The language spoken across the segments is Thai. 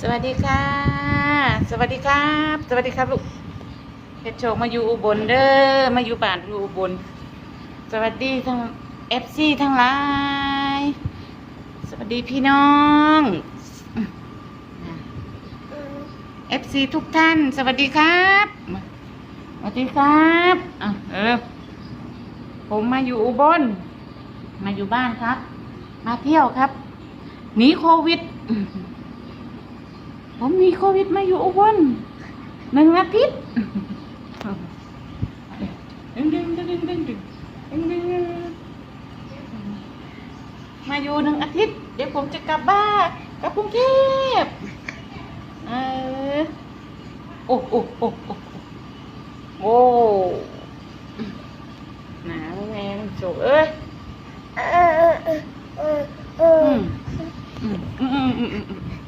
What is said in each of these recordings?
สวัสดีค่ะ สวัสดีครับ สวัสดีครับลูกเพชรโชคมาอยู่อุบลเด้อมาอยู่บ้านอยู่อุบล สวัสดีทั้งเอฟซีทั้งหลายสวัสดีพี่น้องเอฟซีทุกท่าน สวัสดีครับมาสวัสดีครับอะเออผมมาอยู่อุบล มาอยู่บ้านครับ มาเที่ยวครับหนีโควิด ผมมีโควิดมาอยู่อุบลหนึ่งอาทิตย์ดึงดึงดึงดึงดึงดึงดึงดึงมาอยู่หนึ่งอาทิตย์ เดี๋ยวผมจะกลับบ้านกลับกรุงเทพเออโอ้โอ้โอ้โอ้โอ้หนาวแมงโจเอ้ยอืมอืมอืมอืมอืมอืมนั่น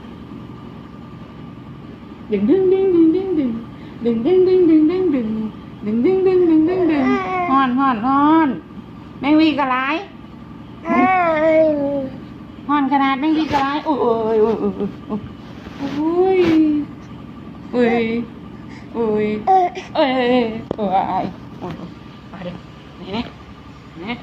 ดึงดึงดึงดึงดึงดึงดึงดึงดึงดึงดึงดึงดึงดึงดึงดึงดึงดึงฮอนฮอนฮอนแมงวีกระไรฮอนขนาดแมงวีกระไรโอ้ยโอ้ยโอ้ยโอ้ยโอ้ยโอ้ยโอ้ยเอ้ยเอ้ยเอ้ยโอ้ยโอ้ย